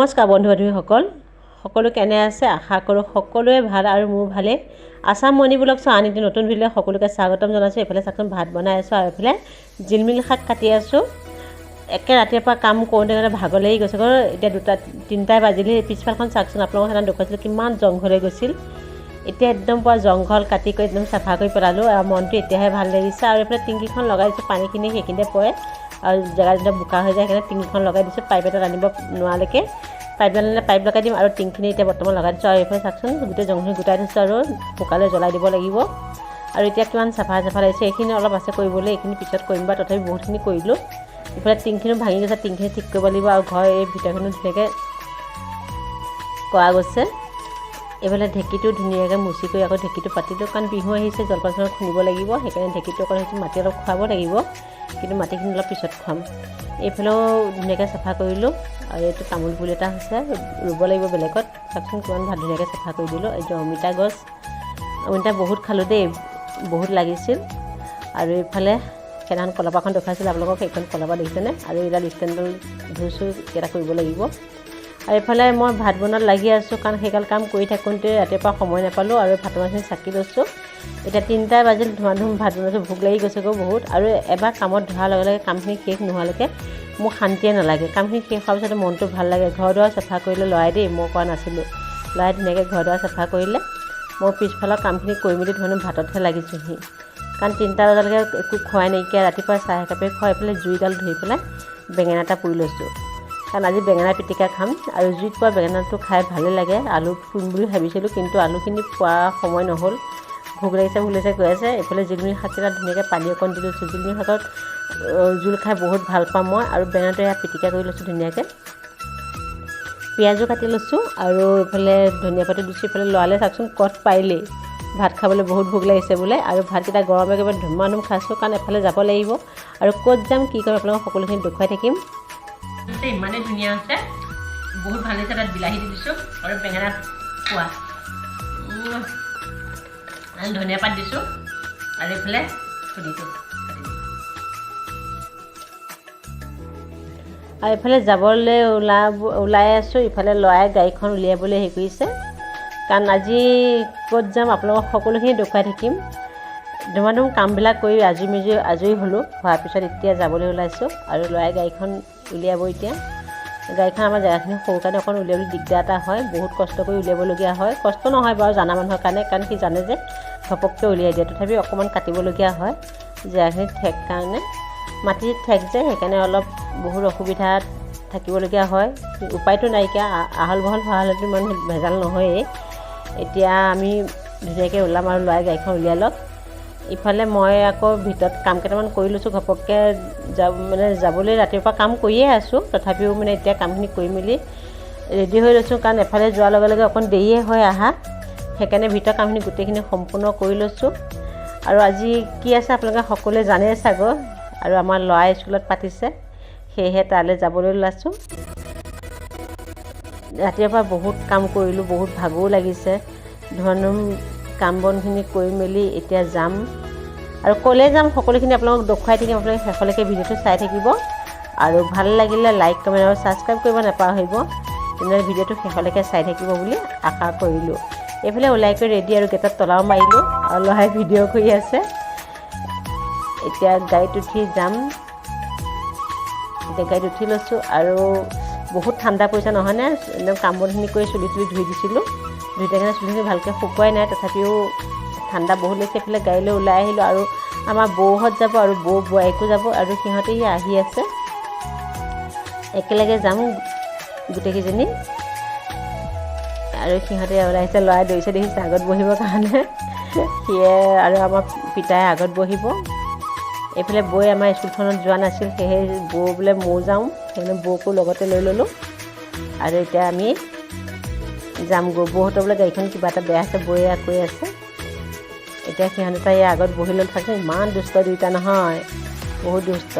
নমস্কাৰ বন্ধু বান্ধৱীসকল সকলো কেনে আছে? আশা কৰোঁ সকলোৱে ভাল আৰু মোৰ ভালেই আছাম মণি ব্লগ চোৱা আন এটি নতুন ভিডিঅ'লৈ সকলোকে স্বাগতম জনাইছোঁ। এইফালে চাওকচোন ভাত বনাই আছোঁ আৰু এইফালে জিলমিল শাক কাটি আছোঁ। একে ৰাতিৰ পৰা কাম কৰোঁতে কৰোঁতে ভাগৰ লাগি গৈছে। এতিয়া দুটা তিনিটাই বাজিলে। পিছফালখন চাওকচোন আপোনালোকক সেইদিনা দেখুৱাইছিলোঁ কিমান জংঘল গৈছিল। এতিয়া একদম পুৰা জংঘল কাটি কৰি একদম চাফা কৰি পেলালোঁ আৰু মনটো এতিয়াহে ভাল লাগিছে। আৰু এইফালে টিংকিখন লগাই দিছোঁ পানীখিনি সেইখিনিতে পৰে। আৰু জেগা যেতিয়া বোকা হৈ যায়, সেইকাৰণে টিংকিখন লগাই দিছোঁ। পাইপ এটা আনিব নোৱাৰালৈকে। পাইপ আনিলে পাইপ লগাই দিম আৰু টিংখিনি এতিয়া বৰ্তমান লগাই দিছোঁ। আৰু এইফালে চাওকচোন, গোটেই জংঘলখিনি গোটাই থৈছোঁ আৰু শুকালে জ্বলাই দিব লাগিব। আৰু এতিয়া কিমান চাফা চাফা লাগিছে, এইখিনি অলপ আছে কৰিবলৈ, এইখিনি পিছত কৰিম বা তথাপি বহুতখিনি কৰিলোঁ। ইফালে টিংখিনিও ভাঙি গৈছে, টিংখিনি ঠিক কৰিব লাগিব আৰু ঘৰ এই ভিতৰখিনিও ধুনীয়াকৈ কৰা গৈছে। এইফালে ঢেঁকীটো ধুনীয়াকৈ মুচি কৰি আকৌ ঢেঁকীটো পাতিলোঁ কাৰণ বিহু আহিছে জলপান চলপান খুন্দিব লাগিব সেইকাৰণে ঢেঁকীটো অকণ হৈছে মাটি অলপ খুৱাব লাগিব কিন্তু মাটিখিনি অলপ পিছত খুৱাম। এইফালেও ধুনীয়াকৈ চাফা কৰিলোঁ আৰু এইটো তামোল পুলি এটা হৈছে ৰুব লাগিব বেলেগত চাওকচোন কিমান ভাল ধুনীয়াকৈ চাফা কৰি দিলোঁ এইটো অমিতা গছ অমিতা বহুত খালোঁ দেই বহুত লাগিছিল আৰু এইফালে সেইদিনাখন কলপাখন দেখুৱাইছিলোঁ আপোনালোকক সেইখন কলপা দেখিছেনে? আৰু এইডাল ষ্টেণ্ডডাল ধুইছোঁ কেইটা কৰিব লাগিব। আৰু এইফালে মই ভাত বনোৱাত লাগি আছোঁ কাৰণ সেইগাল কাম কৰি থাকোঁতে ৰাতিপুৱা সময় নাপালোঁ আৰু ভাত মাছখিনি চাকি লৈছোঁ। এতিয়া তিনিটা বাজিল ধুমা ধুম ভাত বনাইছোঁ ভোক লাগি গৈছেগৈ বহুত। আৰু এবাৰ কামত ধৰাৰ লগে লগে কামখিনি শেষ নোহোৱালৈকে মোক শান্তিয়ে নালাগে। কামখিনি শেষ হোৱাৰ পিছতে মনটো ভাল লাগে। ঘৰ দুৱাৰ চাফা কৰিলে লৰাই দেই মই কৰা নাছিলোঁ। লৰাই ধুনীয়াকৈ ঘৰ দুৱাৰ চাফা কৰিলে মই পিছফালৰ কামখিনি কৰি মেলি ধৰণে ভাততহে লাগিছোঁহি। কাৰণ তিনিটা বজালৈকে একো খোৱাই নাইকিয়া ৰাতিপুৱা চাহ একাপে খুৱাই পেলাই জুইডাল ধুই পেলাই বেঙেনা এটা পুৰি লৈছোঁ। কাৰণ আজি বেঙেনা পিটিকা খাম আৰু জুইত পোৱা বেঙেনাটো খাই ভালেই লাগে। আলু পুৰিম বুলি ভাবিছিলোঁ কিন্তু আলুখিনি পোৱা সময় নহ'ল। ভোক লাগিছে ভোক লাগিছে কৈ আছে। এইফালে জিলমিল শাককেইটা ধুনীয়াকৈ পানী অকণ দি লৈছোঁ। জিলমিল শাকত জোল খাই বহুত ভালো পাওঁ মই আৰু বেঙেনাটো এয়া পিটিকা কৰি লৈছোঁ ধুনীয়াকৈ। পিঁয়াজো কাটি লৈছোঁ আৰু এইফালে ধনিয়া পাতো দিছোঁ। এইফালে লৰালে চাওকচোন কট পাৰিলেই ভাত খাবলৈ বহুত ভোক লাগিছে বোলে আৰু ভাতকেইটা গৰমে একেবাৰে ধুমা ধুম খাইছোঁ কাৰণ এফালে যাব লাগিব। আৰু ক'ত যাম কি কৰিম আপোনালোকক সকলোখিনি দেখুৱাই থাকিম। ইমানেই ধুনীয়া হৈছে বহুত ভালো হৈছে তাত বিলাহী দি দিছোঁ আৰু বেঙেনা পোৱা ধনিয়া পাত দিছোঁ আৰু এইফালে খুন্দিছোঁ আৰু এইফালে যাবলৈ ওলাব, ওলাই আছোঁ ইফালে ল'ৰাই গাড়ীখন উলিয়াবলৈ হেৰি কৰিছে। কাৰণ আজি ক'ত যাম, আপোনালোকক সকলোখিনি দেখুৱাই থাকিম। ধুমাধুম কামবিলাক কৰি আজৰি মেজৰি আজৰি হ'লোঁ। হোৱাৰ পিছত এতিয়া যাবলৈ ওলাইছোঁ আৰু ল'ৰাই গাড়ীখন উলিয়াব এতিয়া। গাড়ীখন আমাৰ জেগাখিনি সৰু কাৰণে অকণ উলিয়াবলৈ দিগদাৰ এটা হয়, বহুত কষ্ট কৰি উলিয়াবলগীয়া হয়। কষ্ট নহয় বাৰু জানা মানুহৰ কাৰণে, কাৰণ সি জানে যে ঘপককৈ উলিয়াই দিয়ে। তথাপি অকণমান কাটিবলগীয়া হয় জেগাখিনি ঠেক কাৰণে। মাটিৰ ঠেক যে, সেইকাৰণে অলপ বহুত অসুবিধাত থাকিবলগীয়া হয়। উপায়টো নাইকিয়া আহল বহল হোৱা হ'লেতো ইমান ভেজাল নহয়েই। এতিয়া আমি ধুনীয়াকৈ ওলাম আৰু ল'ৰাই গাড়ীখন উলিয়াই লওক। ইফালে মই আকৌ ভিতৰত কাম কেইটামান কৰি লৈছোঁ, ঘপককৈ যাব মানে যাবলৈ ৰাতিপুৱা কাম কৰিয়ে আছোঁ। তথাপিও মানে এতিয়া কামখিনি কৰি মেলি ৰেডি হৈ লৈছোঁ, কাৰণ এফালে যোৱাৰ লগে লগে অকণ দেৰিয়ে হয় আহা। সেইকাৰণে ভিতৰৰ কামখিনি গোটেইখিনি সম্পূৰ্ণ কৰি লৈছোঁ। আৰু আজি কি আছে আপোনালোকে সকলোৱে জানেই চাগৈ? আৰু আমাৰ ল'ৰাই স্কুলত পাতিছে, সেয়েহে তালৈ যাবলৈ ওলাইছোঁ। ৰাতিপুৱা বহুত কাম কৰিলোঁ, বহুত ভাগৰো লাগিছে। ধৰণৰ কাম বনখিনি কৰি মেলি এতিয়া যাম। আৰু ক'লৈ যাম, সকলোখিনি আপোনালোকক দেখুৱাই থাকিম, আপোনালোকে শেষলৈকে ভিডিঅ'টো চাই থাকিব। আৰু ভালো লাগিলে লাইক কমেণ্ট আৰু ছাবস্ক্ৰাইব কৰিব নাপাহৰিব। তেনেদৰে ভিডিঅ'টো শেষলৈকে চাই থাকিব বুলি আশা কৰিলোঁ। এইফালে ওলাই কৰি ৰেডি আৰু গেটত তলাও মাৰিলোঁ আৰু ল'ৰাই ভিডিঅ' কৰি আছে। এতিয়া গাড়ীত উঠি যাম। এতিয়া গাড়ীত উঠি লৈছোঁ আৰু বহুত ঠাণ্ডা পৰিছে, নহয়নে? একদম কাম বনখিনি কৰি চুলি তুলি ধুই দিছিলোঁ। থাকি চুলিখিনি ভালকৈ শুকুৱাই নাই, তথাপিও ঠাণ্ডা বহুত লাগিছে, এইফালে গাড়ীলৈ ওলাই আহিলোঁ আৰু আমাৰ বৌহঁত যাব আৰু বৌ বোৱাৰীকো যাব আৰু সিহঁতে আহি আছে। একেলগে যাম গোটেইকেইজনী। আৰু সিহঁতে ওলাইছে ল'ৰাই দৌৰিছে দেখিছে আগত বহিবৰ কাৰণে। সিয়ে আৰু আমাৰ পিতাই আগত বহিব। এইফালে বৌয়ে আমাৰ স্কুলখনত যোৱা নাছিল, সেয়েহে বৌ বোলে ময়ো যাওঁ। সেইকাৰণে বৌকো লগতে লৈ ল'লোঁ। আৰু এতিয়া আমি যামগৈ বৌহঁতৰ বোলে গাড়ীখন কিবা এটা বেয়া আছে, বৌয়ে কৈ আছে। এতিয়া সিহঁতে তাই আগত বহি লৈ থাকে ইমান দুষ্ট দুয়োটা নহয়, বহুত দুষ্ট।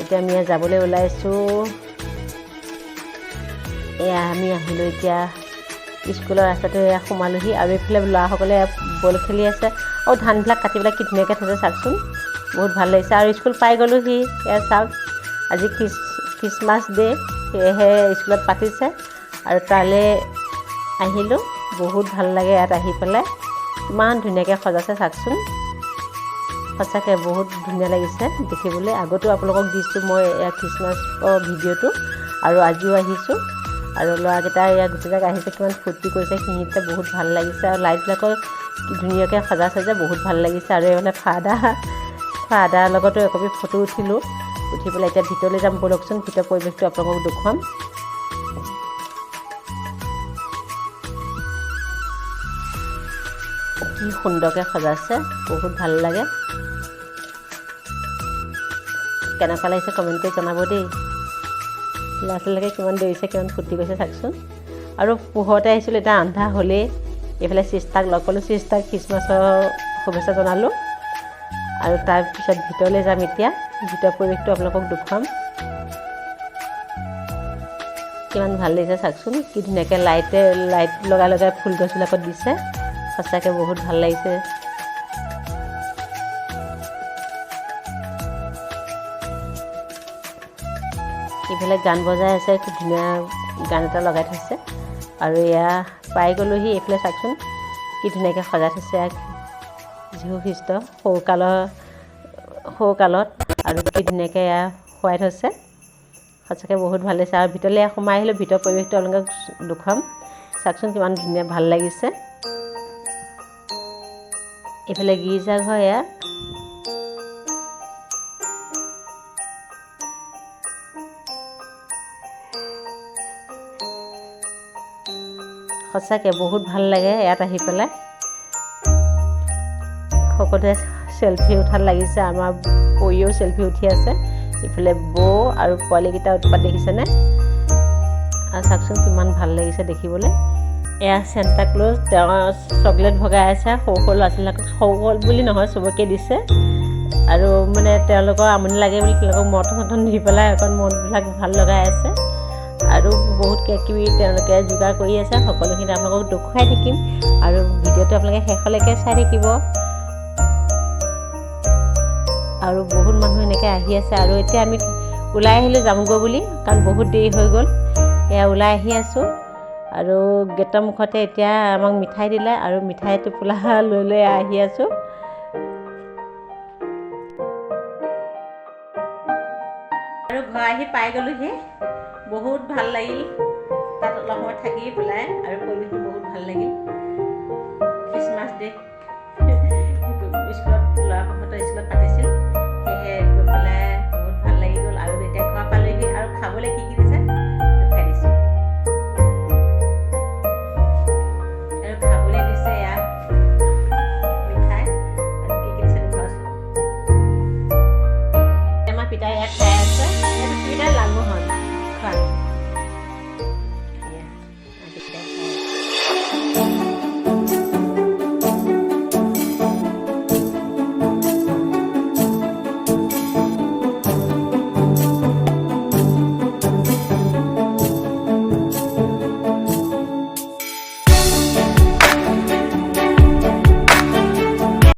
এতিয়া আমি যাবলৈ ওলাইছোঁ। এয়া আমি আহিলোঁ এতিয়া। স্কুলৰ ৰাস্তাটো এয়া সোমালোহি। আৰু এইফালে ল'ৰাসকলে বল খেলি আছে। আৰু ধানবিলাক কাটি পেলাই কি ধুনীয়াকৈ থৈছে চাওকচোন। বহুত ভালো লাগিছে। আৰু স্কুল পাই গ'লোহি। এয়া চাওক, আজি খ্ৰীষ্ট খ্ৰীষ্টমাছ ডে' সেয়েহে স্কুলত পাতিছে। আৰু তালৈ আহিলোঁ। বহুত ভাল লাগে ইয়াত আহি পেলাই। ইমান ধুনীয়াকৈ সজাইছে চাওকচোন। সঁচাকৈ বহুত ধুনীয়া লাগিছে দেখিবলৈ। আগতো আপোনালোকক দিছোঁ মই এয়া খ্ৰীষ্টমাছৰ ভিডিঅ'টো। আৰু আজিও আহিছোঁ। আৰু ল'ৰাকেইটা ইয়াত গোটেইজাক আহিছে কিমান ফূৰ্তি কৰিছে। সিহঁতে বহুত ভাল লাগিছে। আৰু লাইটবিলাকৰ ধুনীয়াকৈ সজাইছে যে বহুত ভাল লাগিছে। আৰু এইফালে ফাদা ফাদাৰ লগতো একপি ফটো উঠিলোঁ। উঠি পেলাই এতিয়া ভিতৰলৈ যাম ব'লকচোন। ভিতৰ পৰিৱেশটো আপোনালোকক দেখুৱাম। কি সুন্দৰকৈ সজাইছে, বহুত ভালো লাগে। কেনেকুৱা লাগিছে কমেণ্ট কৰি জনাব দেই। ল'ৰা ছোৱালীলৈকে কিমান দৌৰিছে, কিমান ফূৰ্তি কৰিছে চাওকচোন। আৰু পোহৰতে আহিছিলোঁ, এতিয়া আন্ধা হ'লেই। এইফালে চিষ্টাক লগ পালোঁ, চিষ্টাক খ্ৰীষ্টমাছৰ শুভেচ্ছা জনালোঁ। আৰু তাৰপিছত ভিতৰলৈ যাম এতিয়া। ভিতৰ পৰিৱেশটো আপোনালোকক দেখুৱাম। কিমান ভালো লাগিছে চাওকচোন, কি ধুনীয়াকৈ লাইটে লাইট লগাই লগাই ফুল গছবিলাকত দিছে। সঁচাকৈ বহুত ভাল লাগিছে। ইফালে গান বজাই আছে কি ধুনীয়া গান এটা লগাই থৈছে। আৰু এয়া পাই গ'লোহি এইফালে চাওকচোন কি ধুনীয়াকৈ সজাই থৈছে যীশু খ্ৰীষ্ট সৰুকালৰ সৰুকালত আৰু কি ধুনীয়াকৈ এয়া শুৱাই থৈছে। সঁচাকৈ বহুত ভাল লাগিছে। আৰু ভিতৰলৈ সোমাই আহিলোঁ ভিতৰ পৰিৱেশটো আপোনালোকক দেখুৱাম চাওকচোন কিমান ধুনীয়া ভাল লাগিছে। এইফালে গীৰ্জাঘৰ এয়া। সঁচাকৈ বহুত ভাল লাগে ইয়াত আহি পেলাই। সকলোৱে চেলফি উঠাত লাগিছে আমাৰ পৰিয়েও চেলফি উঠি আছে। ইফালে বৌ আৰু পোৱালীকেইটা উৎপাত দেখিছেনে? আৰু চাওকচোন কিমান ভাল লাগিছে দেখিবলৈ। এয়া চেণ্টা ক্লজ তেওঁ চকলেট ভগাই আছে সৰু সৰু ল'ৰা ছোৱালীবিলাকক সৰু বুলি নহয় চবকে দিছে। আৰু মানে তেওঁলোকৰ আমনি লাগে বুলি তেওঁলোকক মৰ্টন চৰ্টন দি পেলাই অকণ মনবিলাক ভাল লগাই আছে। আৰু বহুত কিবা কিবি তেওঁলোকে যোগাৰ কৰি আছে সকলোখিনি আপোনালোকক দেখুৱাই থাকিম। আৰু ভিডিঅ'টো আপোনালোকে শেষলৈকে চাই থাকিব। আৰু বহুত মানুহ এনেকৈ আহি আছে। আৰু এতিয়া আমি ওলাই আহিলোঁ যামগৈ বুলি কাৰণ বহুত দেৰি হৈ গ'ল। এয়া ওলাই আহি আছোঁ। আৰু গেটৰ মুখতে এতিয়া আমাক মিঠাই দিলে আৰু মিঠাই টোপোলা লৈ লৈ আহি আছোঁ। আৰু ঘৰ আহি পাই গ'লোহি। বহুত ভাল লাগিল। তাত অলপ সময় থাকি পেলাই আৰু পৰিৱেশটো বহুত ভাল লাগিল। খ্ৰীষ্টমাছ ডে স্কুলত ল'ৰাহঁতৰ স্কুলত পাতিছিল। সেয়েহে গৈ পেলাই বহুত ভাল লাগি গ'ল। আৰু এতিয়া ঘৰ পালেহি। আৰু খাবলৈ কি কি